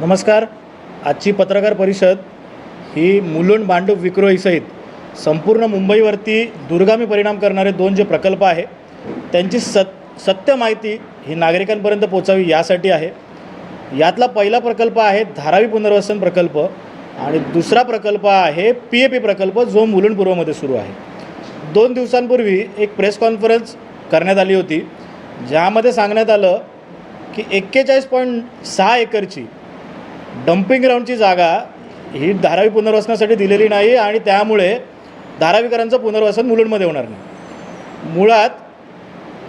नमस्कार. आजची पत्रकार परिषद ही मुलुंड भांडूप विक्रोहीसहित संपूर्ण मुंबईवरती दुर्गामी परिणाम करणारे दोन जे प्रकल्प आहे त्यांची सत सत्य माहिती ही नागरिकांपर्यंत पोचावी यासाठी आहे. यातला पहिला प्रकल्प आहे धारावी पुनर्वसन प्रकल्प आणि दुसरा प्रकल्प आहे पी ए पी प्रकल्प जो मुलुंड पूर्वमध्ये सुरू आहे. दोन दिवसांपूर्वी एक प्रेस कॉन्फरन्स करण्यात आली होती ज्यामध्ये सांगण्यात आलं की एक्केचाळीस पॉईंट सहा एकरची डम्पिंग ग्राउंडची जागा ही धारावी पुनर्वसनासाठी दिलेली नाही आणि त्यामुळे धारावीकरांचं पुनर्वसन मुलुंडमध्ये होणार नाही. मुळात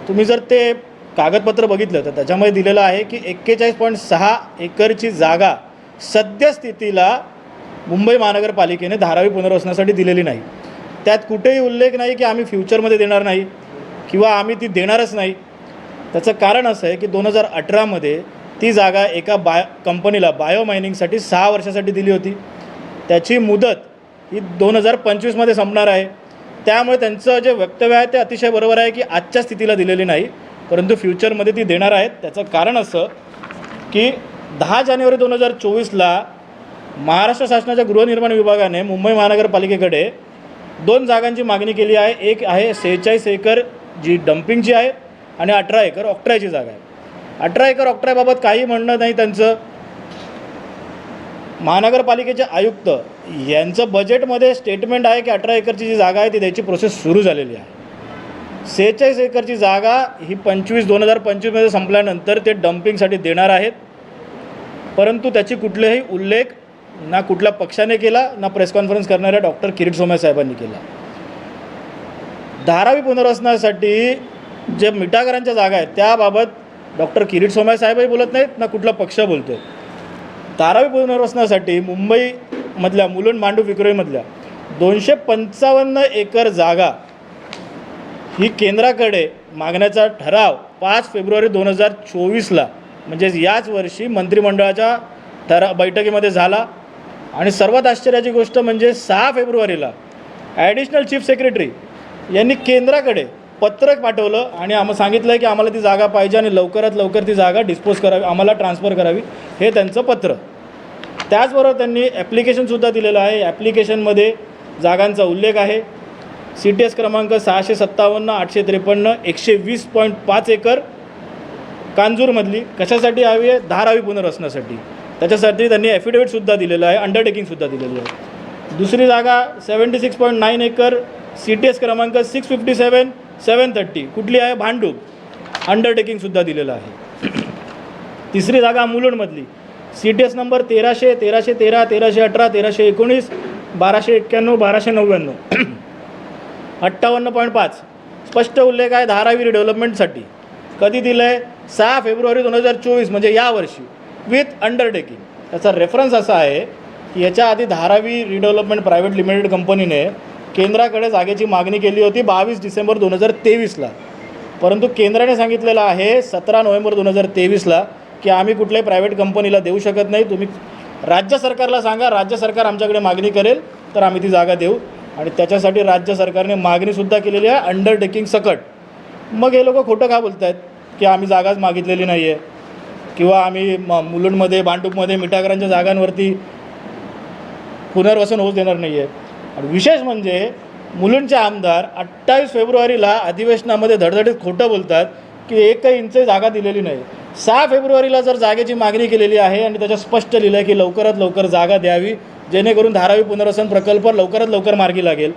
तुम्ही जर ते कागदपत्र बघितलं तर त्याच्यामध्ये दिलेलं आहे की एक्केचाळीस पॉईंट सहा एकरची जागा सद्यस्थितीला मुंबई महानगरपालिकेने धारावी पुनर्वसनासाठी दिलेली नाही. त्यात कुठेही उल्लेख नाही की आम्ही फ्युचरमध्ये देणार नाही किंवा आम्ही ती देणारच नाही. त्याचं कारण असं आहे की दोन हजार अठरामध्ये ती जागा एका बाय कंपनीला बायो मायनिंगसाठी सहा वर्षासाठी दिली होती. त्याची मुदत ही दोन हजार पंचवीसमध्ये संपणार आहे. त्यामुळे त्यांचं जे वक्तव्य आहे ते अतिशय बरोबर आहे की आजच्या स्थितीला दिलेली नाही. परंतु फ्युचरमध्ये ती देणार आहेत. त्याचं कारण असं की दहा जानेवारी दोन हजार चोवीसला महाराष्ट्र शासनाच्या गृहनिर्माण विभागाने मुंबई महानगरपालिकेकडे दोन जागांची मागणी केली आहे. एक आहे सेहेचाळीस एकर जी डम्पिंगची आहे आणि अठरा एकर ऑक्ट्रायची जागा आहे. अठरा एकर ऑक्ट्रायबाबत काही म्हणणं नाही त्यांचं. महानगरपालिकेचे आयुक्त यांचं बजेटमध्ये स्टेटमेंट आहे की अठरा एकरची जी जागा आहे ती द्यायची प्रोसेस सुरू झालेली आहे. सेहेचाळीस एकरची जागा ही पंचवीस दोन हजार पंचवीसमध्ये संपल्यानंतर ते डम्पिंगसाठी देणार आहेत. परंतु त्याची कुठलेही उल्लेख ना कुठल्या पक्षाने केला ना प्रेस कॉन्फरन्स करणाऱ्या डॉक्टर किरीट सोमय साहेबांनी केला. धारावी पुनर्वसनासाठी जे मिठागरांच्या जागा आहेत त्याबाबत डॉक्टर किरीट सोमय साहेबही बोलत नाहीत ना कुठला पक्ष बोलतो. आहे तारावी पुनर्वसनासाठी मुंबईमधल्या मुलुंड मांडू विक्रोईमधल्या दोनशे पंचावन्न एकर जागा ही केंद्राकडे मागण्याचा ठराव पाच फेब्रुवारी दोन हजार चोवीसला म्हणजेच याच वर्षी मंत्रिमंडळाच्या ठरा बैठकीमध्ये झाला. आणि सर्वात आश्चर्याची गोष्ट म्हणजे सहा फेब्रुवारीला ॲडिशनल चीफ सेक्रेटरी यांनी केंद्राकडे पत्रक पाठवलं आणि आम्हाला सांगितलं आहे की आम्हाला ती जागा पाहिजे आणि लवकरात लवकर ती जागा डिस्पोज करावी आम्हाला ट्रान्सफर करावी. हे त्यांचं पत्र. त्याचबरोबर त्यांनी ॲप्लिकेशनसुद्धा दिलेलं आहे. ॲप्लिकेशनमध्ये जागांचा उल्लेख आहे. सी टी एस क्रमांक सहाशे सत्तावन्न आठशे त्रेपन्न एकशे वीस पॉईंट पाच एकर कांजूरमधली. कशासाठी हवी आहे? धारावी पुनर्वसनासाठी. त्याच्यासाठी त्यांनी ॲफिडेविटसुद्धा दिलेलं आहे. अंडरटेकिंगसुद्धा दिलेलं आहे. दुसरी जागा seventy six point nine acre. C T S क्रमांक six fifty seven seven thirty. कुठली आहे? भांडूप. अंडरटेकिंगसुद्धा दिलेलं आहे. तिसरी जागा मुलुंडमधली. सी टी एस नंबर तेराशे तेराशे तेरा तेराशे अठरा तेराशे एकोणीस बाराशे एक्क्याण्णव बाराशे नव्याण्णव. अठ्ठावन्न पॉईंट पाच. स्पष्ट उल्लेख आहे धारावी रिडेव्हलपमेंटसाठी कधी दिलं आहे सहा फेब्रुवारी दोन हजार चोवीस म्हणजे यावर्षी विथ अंडरटेकिंग त्याचा रेफरन्स असा आहे की याच्या आधी धारावी रिडेव्हलपमेंट प्रायव्हेट लिमिटेड कंपनीने केंद्राकडे जागेची मागणी केली होती बावीस डिसेंबर दोन हजार तेवीसला. परंतु केंद्राने सांगितलेलं आहे सतरा नोव्हेंबर दोन हजार तेवीसला की आम्ही कुठल्याही प्रायव्हेट कंपनीला देऊ शकत नाही. तुम्ही राज्य सरकारला सांगा राज्य सरकार आमच्याकडे मागणी करेल तर आम्ही ती जागा देऊ. आणि त्याच्यासाठी राज्य सरकारने मागणीसुद्धा केलेली आहे अंडरटेकिंग सकट. मग हे लोक खोटं का बोलत आहेत की आम्ही जागाच मागितलेली नाही आहे किंवा आम्ही म मुलुंडमध्ये भांडूपमध्ये मिठागरांच्या जागांवरती पुनर्वसन होऊ देणार नाही आहे आणि विशेष म्हणजे मुलुंडचे आमदार अठ्ठावीस फेब्रुवारीला अधिवेशनामध्ये धडधडीत खोटं बोलतात की एकही इंच जागा दिलेली नाही. सहा फेब्रुवारीला जर जागेची मागणी केलेली आहे आणि त्याच्यात स्पष्ट लिहिलं आहे की लवकरात लवकर जागा द्यावी जेणेकरून धारावी पुनर्वसन प्रकल्प लवकरात लवकर मार्गी लागेल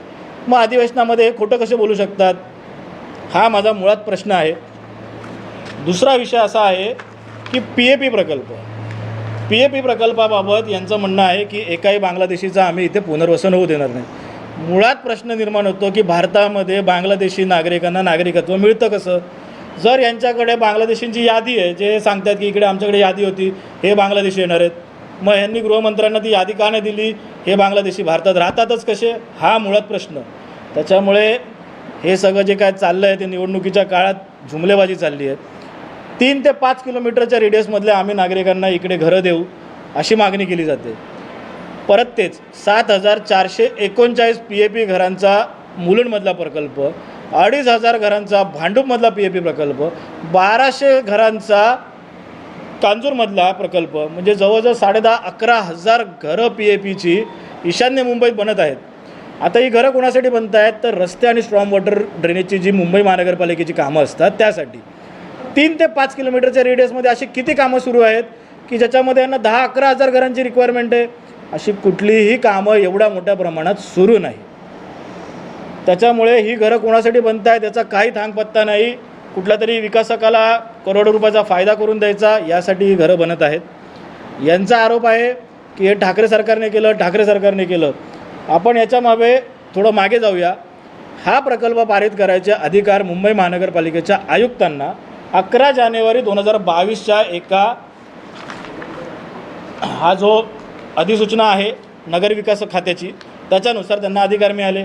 मग अधिवेशनामध्ये हे खोटं कसे बोलू शकतात? हा माझा मुळात प्रश्न आहे. दुसरा विषय असा आहे की पी ए पी प्रकल्प. पी ए पी प्रकल्पाबाबत यांचं म्हणणं आहे की एकाही बांगलादेशीचा आम्ही इथे पुनर्वसन होऊ देणार नाही. मुळात प्रश्न निर्माण होतो की भारतामध्ये बांगलादेशी नागरिकांना नागरिकत्व मिळतं कसं? जर यांच्याकडे बांगलादेशींची यादी आहे जे सांगतात की इकडे आमच्याकडे यादी होती हे बांगलादेशी येणार आहेत. मग यांनी गृहमंत्र्यांना ती यादी का नाही दिली? हे बांगलादेशी भारतात राहतातच कसे? हा मुळात प्रश्न. त्याच्यामुळे हे सगळं जे काय चाललं आहे ते निवडणुकीच्या काळात झुमलेबाजी चालली आहे. तीन ते पाच किलोमीटरच्या रेडियसमधल्या आम्ही नागरिकांना इकडे घरं देऊ अशी मागणी केली जाते. परत तेच सात हजार चारशे एकोणचाळीस पी ए पी घरांचा मुलुंडमधला प्रकल्प अडीच हजार घरांचा भांडूपमधला पी ए पी प्रकल्प बाराशे घरांचा कांजूरमधला प्रकल्प म्हणजे जवळजवळ साडेदहा अकरा हजार घरं पी ए पीची ईशान्य मुंबईत बनत आहेत. आता ही घरं कोणासाठी बनत आहेत तर रस्ते आणि स्ट्रॉंग वॉटर ड्रेनेजची जी मुंबई महानगरपालिकेची कामं असतात त्यासाठी. तीन ते पाच किलोमीटरच्या रेडियसमध्ये अशी किती कामं सुरू आहेत की ज्याच्यामध्ये यांना दहा अकरा हजार घरांची रिक्वायरमेंट आहे अशी कुठलीही कामं एवढ्या मोठ्या प्रमाणात सुरू नाही. त्याच्यामुळे ही घरं कोणासाठी बनत आहेत याचा काही थांगपत्ता नाही. कुठल्या तरी विकासकाला करोडो रुपयाचा फायदा करून द्यायचा यासाठी ही घरं बनत आहेत. यांचा आरोप आहे की हे ठाकरे सरकारने केलं ठाकरे सरकारने केलं. आपण याच्यामागे थोडं मागे जाऊया. हा प्रकल्प पारित करायचे अधिकार मुंबई महानगरपालिकेच्या आयुक्तांना अकरा जानेवारी दोन हजार बावीसच्या एका हा जो अधिसूचना आहे नगरविकास खात्याची त्याच्यानुसार त्यांना अधिकार मिळाले.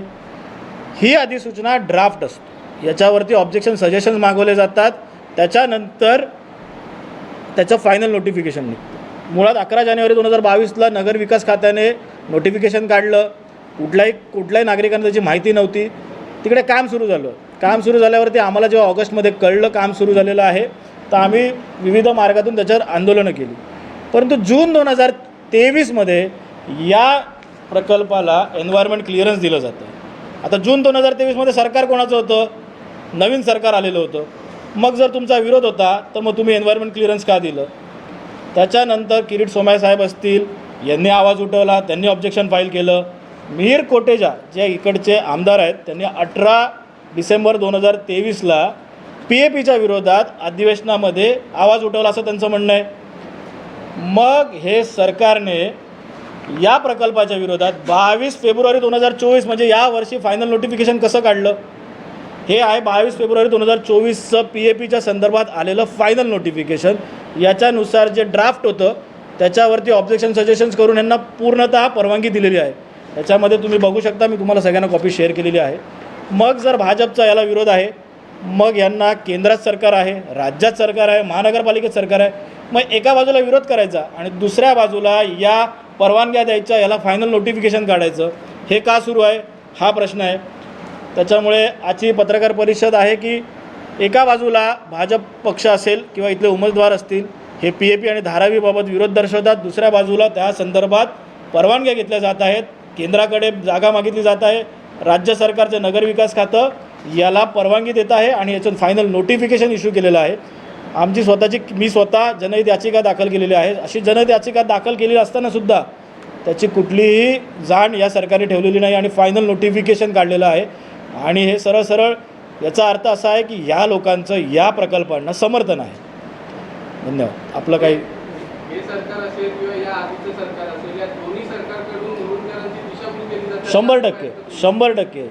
ही अधिसूचना ड्राफ्ट असतो. याच्यावरती ऑब्जेक्शन सजेशन्स मागवले जातात. त्याच्यानंतर त्याचं फायनल नोटिफिकेशन निघतं. मुळात अकरा जानेवारी दोन हजार बावीसला नगरविकास खात्याने नोटिफिकेशन काढलं. कुठल्याही कुठल्याही नागरिकांना त्याची माहिती नव्हती. तिकडे काम सुरू झालं. काम सुरू झाल्यावरती आम्हाला जेव्हा ऑगस्टमध्ये कळलं काम सुरू झालेलं आहे तर आम्ही विविध मार्गातून त्याच्यावर आंदोलनं केली. परंतु जून दोन हजार तेवीसमध्ये या प्रकल्पाला एन्व्हायरमेंट क्लिअरन्स दिलं जातं. आता जून दोन हजार तेवीसमध्ये सरकार कोणाचं होतं? नवीन सरकार आलेलं होतं. मग जर तुमचा विरोध होता तर मग तुम्ही एन्व्हायरमेंट क्लिअरन्स का दिलं? त्याच्यानंतर किरीट सोमाय साहेब असतील यांनी आवाज उठवला त्यांनी ऑब्जेक्शन फाईल केलं. मिहीर कोटेजा जे इकडचे आमदार आहेत त्यांनी अठरा डिसेंबर दोन हजार तेवीसला पी ए पीच्या विरोधात अधिवेशनामध्ये आवाज उठवला असं त्यांचं म्हणणं आहे. मग हे सरकारने या प्रकल्पाच्या विरोधात बावीस फेब्रुवारी दोन हजार चोवीस म्हणजे यावर्षी फायनल नोटिफिकेशन कसं काढलं? हे आहे बावीस फेब्रुवारी दोन हजार चोवीसचं पी ए पीच्या संदर्भात आलेलं फायनल नोटिफिकेशन याच्यानुसार जे ड्राफ्ट होतं त्याच्यावरती ऑब्जेक्शन सजेशन्स करून यांना पूर्णतः परवानगी दिलेली आहे. याच्यामध्ये तुम्ही बघू शकता मी तुम्हाला सगळ्यांना कॉपी शेअर केलेली आहे. मग जर भाजपचा याला विरोध आहे मग यांना केंद्रात सरकार आहे राज्यात सरकार आहे महानगरपालिकेत सरकार आहे मग एका बाजूला विरोध करायचा आणि दुसऱ्या बाजूला या परवानग्या द्यायच्या याला फायनल नोटिफिकेशन काढायचं हे का सुरू आहे? हा प्रश्न आहे. त्याच्यामुळे आजची पत्रकार परिषद आहे की एका बाजूला भाजप पक्ष असेल किंवा इथले उमेदवार असतील हे पी ए पी आणि धारावीबाबत विरोध दर्शवतात. दुसऱ्या बाजूला त्या संदर्भात परवानग्या घेतल्या जात आहेत. केंद्राकडे जागा मागितली जात आहे. राज्य सरकारचं नगरविकास खातं याला परवानगी देत आहे आणि याचं फायनल नोटिफिकेशन इश्यू केलेलं आहे. आमची स्वतःची मी स्वतः जनहित याचिका दाखल केलेली आहे. अशी जनहित याचिका दाखल केलेली असतानासुद्धा त्याची कुठलीही जाण या सरकारने ठेवलेली नाही आणि फायनल नोटिफिकेशन काढलेलं आहे. आणि हे सरळ सरळ याचा अर्थ असा आहे की या लोकांचं या प्रकल्पांना समर्थन आहे. धन्यवाद. आपलं काही हे सरकार असेल किंवा या आधीचं सरकार असेल या दोन्ही सरकारकडून मुरुडकरांची दिशाभूल केली जाते शंभर टक्के शंभर टक्के.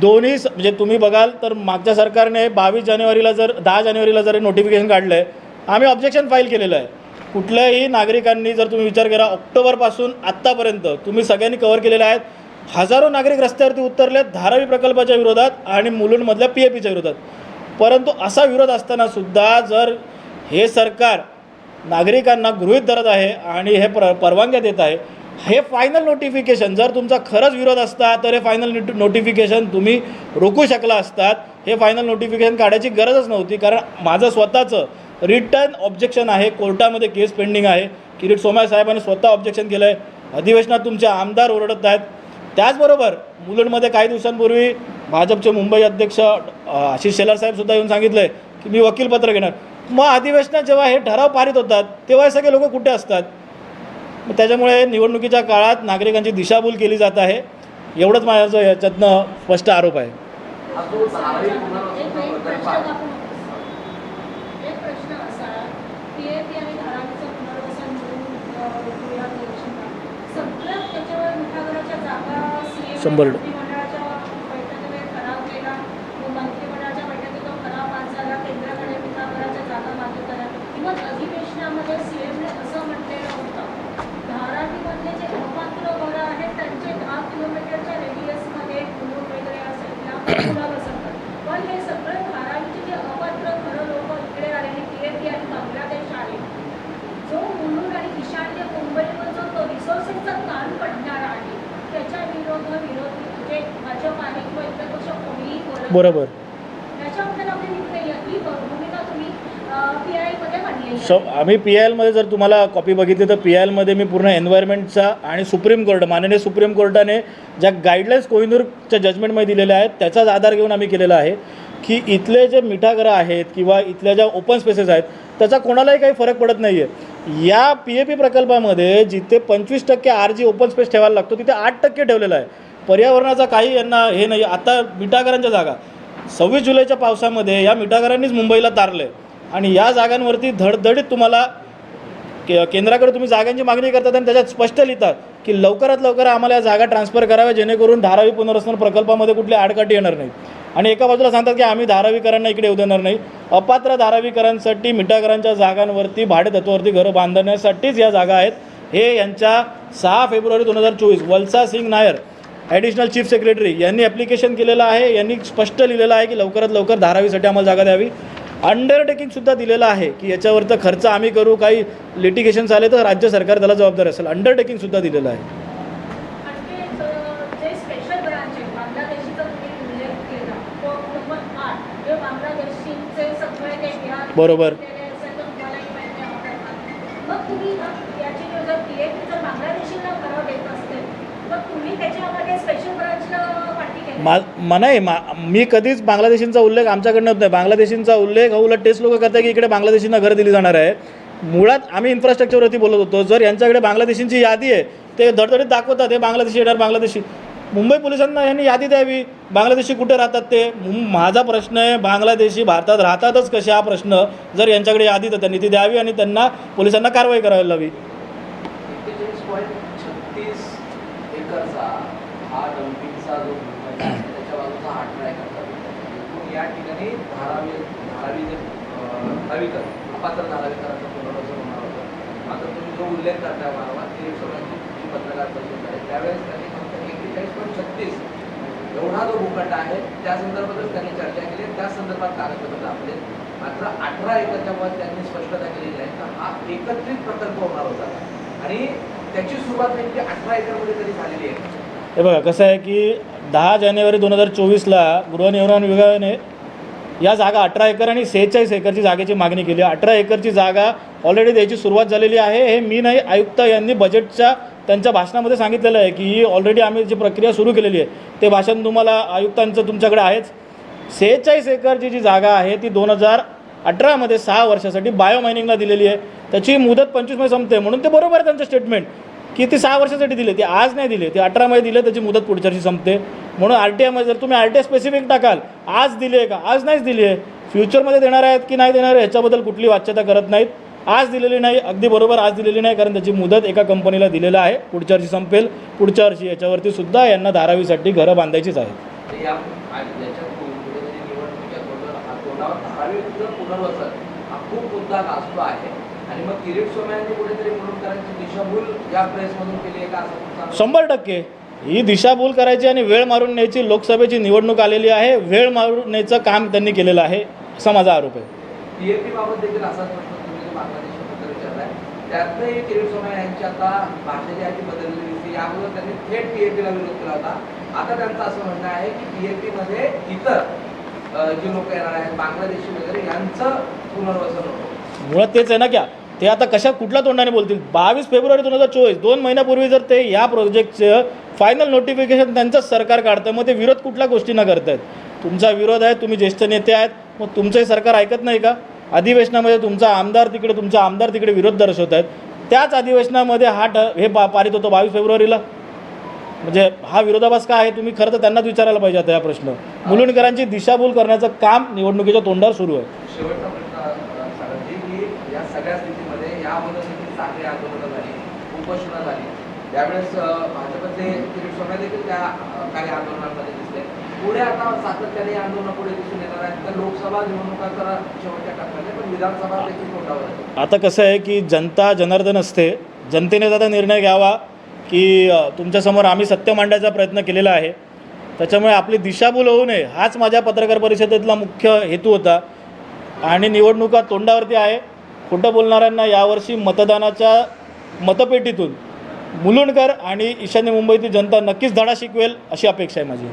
दोन्ही म्हणजे तुम्ही बघाल तर मागच्या सरकारने बावीस जानेवारीला जर दहा जानेवारीला जर नोटिफिकेशन काढलं आहे आम्ही ऑब्जेक्शन फाईल केलेलं आहे. कुठल्याही नागरिकांनी जर तुम्ही विचार केला ऑक्टोबरपासून आत्तापर्यंत तुम्ही सगळ्यांनी कव्हर केलेले आहेत. हजारो नागरिक रस्त्यावरती उतरले धारावी प्रकल्पाच्या विरोधात आणि मुलुंडमधल्या पी ए पीच्या विरोधात. परंतु असा विरोध असताना सुद्धा जर हे सरकार नागरिकांना गृहीत धरत आहे आणि हे प्र परवानग्या देत आहे हे फायनल नोटिफिकेशन जर तुमचा खरंच विरोध असता तर हे फायनल नोटिफिकेशन तुम्ही रोखू शकला असतात. हे फायनल नोटिफिकेशन काढायची गरजच नव्हती कारण माझं स्वतःचं रिटर्न ऑब्जेक्शन आहे. कोर्टामध्ये केस पेंडिंग आहे. किरीट सोमाय साहेबांनी स्वतः ऑब्जेक्शन केलं आहे अधिवेशनात तुमचे आमदार ओरडत आहेत. त्याचबरोबर मुलुंडमध्ये काही दिवसांपूर्वी भाजपचे मुंबई अध्यक्ष आशिष शेलार साहेबसुद्धा येऊन सांगितलं आहे की मी वकीलपत्र घेणार. मग अधिवेशनात जेव्हा हे ठराव पारित होतात तेव्हा हे सगळे लोक कुठे असतात? त्याच्यामुळे निवडणुकीच्या काळात नागरिकांची दिशाभूल केली जात आहे. एवढंच माझं याच्यातनं स्पष्ट आरोप आहे. हा जो धारावी पुनर्वसन एक एक प्रकल्प प्रश्न आहे दाखवून एक प्रश्न असा पीएपी आणि धारावीचं पुनर्वसन मिळून अ, या इलेक्शनला सगळ्यात त्याच्यावर मिठागराच्या जागा सीएम शंभर टक्के. मंत्रिमंडळाच्या बैठकीमध्ये ठराव केला मग मंत्रिमंडळाच्या बैठकीत तो ठराव पास झाला केंद्राकडे मिठागराच्या जागा मागे करा किंवा अधिवेशनामध्ये सीएमने असं म्हटलेलं होतं धारावीमधले जे अपात्र घरं आहेत त्यांचे दहा किलोमीटरच्या रेडियसमध्ये कुलूर वगैरे असेल त्या पुनर्वसन करा. पण हे सगळं धारावीचे जे अपात्र घरं लोक इकडे आलेले पीएपी आणि बांगलादेश आहे जो मुलुंड आणि ईशान्य मुंबईवर जो तो रिसोर्सेसचा ताण पडणार आहे त्याच्या विरोध विरोधी म्हणजे भाजप आहे किंवा इतर पक्ष कोणीही बोलत नाही. बरोबर त्याच्याबद्दल आपली निर्णय ही भूमिका तुम्ही पी आयमध्ये मांडलेली आहे. स आम्ही पी आय एलमध्ये जर तुम्हाला कॉपी बघितली तर पी आय एलमध्ये मी पूर्ण एन्व्हायरमेंटचा आणि सुप्रीम कोर्ट माननीय सुप्रीम कोर्टाने ज्या गाईडलाईन्स कोहिनूरच्या जजमेंटमध्ये दिलेल्या आहेत त्याचाच आधार घेऊन आम्ही केलेला आहे की इथले जे मिठागरं आहेत किंवा इथल्या ज्या ओपन स्पेसेस आहेत त्याचा कोणालाही काही फरक पडत नाही आहे या पी ए पी प्रकल्पामध्ये जिथे पंचवीस टक्के आर जी ओपन स्पेस ठेवायला लागतो तिथे आठ टक्के ठेवलेला आहे. पर्यावरणाचा काही यांना हे नाही. आता मिठागरांच्या जागा. सव्वीस जुलैच्या पावसामध्ये या मिठागरांनीच मुंबईला तारलं आहे आणि या जागांवरती धडधडीत तुम्हाला के केंद्राकडे तुम्ही जागांची मागणी करतात आणि त्याच्यात स्पष्ट लिहितात की लवकरात लवकर आम्हाला या जागा ट्रान्सफर कराव्या जेणेकरून धारावी पुनर्वसन प्रकल्पामध्ये कुठली आडकाठी येणार नाही आणि एका बाजूला सांगतात की आम्ही धारावीकरांना इकडे येऊ देणार नाही. अपात्र धारावीकरांसाठी मिठागरांच्या जागांवरती भाडेतत्वावरती घरं बांधण्यासाठीच या जागा आहेत. हे यांच्या सहा फेब्रुवारी दोन हजार चोवीस. Valsa Singh Nair additional chief secretary यांनी ॲप्लिकेशन केलेलं आहे यांनी स्पष्ट लिहिलेलं आहे की लवकरात लवकर धारावीसाठी आम्हाला जागा द्यावी. अंडरटेकिंगसुद्धा दिलेलं आहे की याच्यावरचं खर्च आम्ही करू काही लिटिगेशन्स आले तर राज्य सरकार त्याला जबाबदार असेल. अंडरटेकिंगसुद्धा दिलेलं आहे. आणखी मा मा- नाही मा मी कधीच बांगलादेशींचा उल्लेख आमच्याकडनं होत नाही बांगलादेशींचा उल्लेख हा उलट टेस्ट लोक करतात की इकडे बांगलादेशींना घरं दिली जाणार आहे. मुळात आम्ही इन्फ्रास्ट्रक्चरवरती बोलत होतो. जर यांच्याकडे बांगलादेशींची यादी आहे ते धडधडीत दाखवतात हे बांगलादेशी येणार बांगलादेशी. मुंबई पोलिसांना यांनी यादी द्यावी. बांगलादेशी कुठे राहतात ते? मुं- माझा प्रश्न आहे बांगलादेशी भारतात राहतातच कसे? हा प्रश्न जर यांच्याकडे यादी तर त्यांनी ती द्यावी आणि त्यांना पोलिसांना कारवाई करायला हवी एक्केचाळीस पॉईंट छत्तीस एकरचा हा डम्पिंगचा जो भूखंड आहे त्याच्या बाजूचा अठरा एकरचा भूखंड आहे. एकूण या ठिकाणी धारावी धारावी जे अं, धारावीकर अपात्र धारावीकरांचं पुनर्वसन होणार होतं. मात्र तुम्ही जो उल्लेख करताय मानवा ते सगळ्यांची जी पत्रकार परिषद आहे. त्यावेळेस त्यांनी फक्त एकेचाळीस पॉईंट छत्तीस एवढा जो भूखंड आहे त्या संदर्भातच त्यांनी चर्चा केली त्या संदर्भात कागदपत्र दाखले मात्र अठरा एकरच्या वर त्यांनी स्पष्टता केलेली आहे. का हा एकत्रित प्रकल्प होणार होता. आणि त्याची सुरुवात नेमकी अठरा एकरमध्ये तरी झालेली आहे. हे बघा कसं आहे की दहा जानेवारी दोन हजार चोवीसला गृहनिर्माण विभागाने या जागा अठरा एकर आणि सेहेचाळीस एकरची जागेची मागणी केली. अठरा एकरची जागा ऑलरेडी द्यायची सुरुवात झालेली आहे. हे मी नाही आयुक्त यांनी बजेटच्या त्यांच्या भाषणामध्ये सांगितलेलं आहे की ही ऑलरेडी आम्ही जी प्रक्रिया सुरू केलेली आहे ते भाषण तुम्हाला आयुक्तांचं तुमच्याकडे आहेच. सेहेचाळीस एकरची जी जागा आहे ती दोन हजार अठरामध्ये सहा वर्षासाठी बायो मायनिंगला दिलेली आहे. त्याची मुदत पंचवीसमध्ये संपते म्हणून ते बरोबर आहे त्यांचं स्टेटमेंट की ती सहा वर्षासाठी दिली ती आज नाही दिली ती अठरामध्ये दिले त्याची मुदत पुढच्या वर्षी संपते. म्हणून आर टी आयमध्ये जर तुम्ही आर टी आय स्पेसिफिक टाकाल आज दिली आहे का? आज नाहीच दिली. आहे फ्युचरमध्ये देणार आहेत की नाही देणार आहे ह्याच्याबद्दल कुठली वाच्यता करत नाहीत. आज दिलेली नाही अगदी बरोबर आज दिलेली नाही कारण त्याची मुदत एका कंपनीला दिलेलं आहे. पुढच्या वर्षी संपेल. पुढच्या वर्षी याच्यावरती सुद्धा यांना धारावीसाठी घरं बांधायचीच आहेत. आणि मग किरीट सोमय्यांनी कुठेतरी मुरुडकरांची दिशाभूल या प्रेसमधून केली आहे का असं तुमचा शंभर टक्के. ही दिशाभूल करायची आणि वेळ मारून न्यायची लोकसभेची निवडणूक आलेली आहे. वेळ मारून न्यायचं काम त्यांनी केलेलं आहे. असा माझा आरोप आहे. पीएपी बाबत देखील असाच प्रश्न तुम्ही जो विचारलाय. त्यातही किरीट यांची आता याबरोबर त्यांनी थेट पीएपीला विरोध केला होता. आता त्यांचं असं म्हणणं आहे की पीएपी मध्ये इतर अं, जी लोक येणार आहेत बांगलादेशी वगैरे यांचं पुनर्वसन होतं. मुळात तेच आहे ना क्या? ते आता कशा कुठल्या तोंडाने बोलतील? बावीस फेब्रुवारी दोन हजार चोवीस दोन महिन्यापूर्वी जर ते या प्रोजेक्टचं फायनल नोटिफिकेशन त्यांचंच सरकार काढतं मग ते विरोध कुठल्या गोष्टींना आहेत तुमचा विरोध आहे तुम्ही ज्येष्ठ नेते आहेत मग तुमचंही सरकार ऐकत नाही का? अधिवेशनामध्ये तुमचा आमदार तिकडे तुमचा आमदार तिकडे विरोध दर्शवत आहेत त्याच अधिवेशनामध्ये हा ठ हे पा पारित होतं बावीस फेब्रुवारीला. म्हणजे हा विरोधाभास काय आहे? तुम्ही खरं तर त्यांनाच विचारायला पाहिजे आता या प्रश्न. मुलुंडकरांची दिशाभूल करण्याचं काम निवडणुकीच्या तोंडावर सुरू आहे. शेवटचा प्रश्न साखळी आंदोलनं झाली उपोषणं झाली. त्यावेळेस भाजपचे किरीट सोमय्या देखील त्या काही आंदोलनामध्ये दिसले. पुढे आता सातत्याने आंदोलन पुढे दिसून येणार आहेत. तर लोकसभा निवडणुका तर शेवटच्या टप्प्यात पण विधानसभा देखील तोंडावर आता कसं आहे की जनता जनार्दन असते. जनतेने त्याचा निर्णय घ्यावा की तुमच्यासमोर आम्ही सत्य मांडायचा प्रयत्न केलेला आहे. त्याच्यामुळे आपली दिशाभूल होऊ नये हाच माझ्या पत्रकार परिषदेतला मुख्य हेतू होता. आणि निवडणुका तोंडावरती आहे. खोटं बोलणाऱ्यांना यावर्षी मतदानाच्या मतपेटीतून मुलुंडकर आणि ईशान्य मुंबईतील जनता नक्कीच धडा शिकवेल अशी अपेक्षा आहे माझी.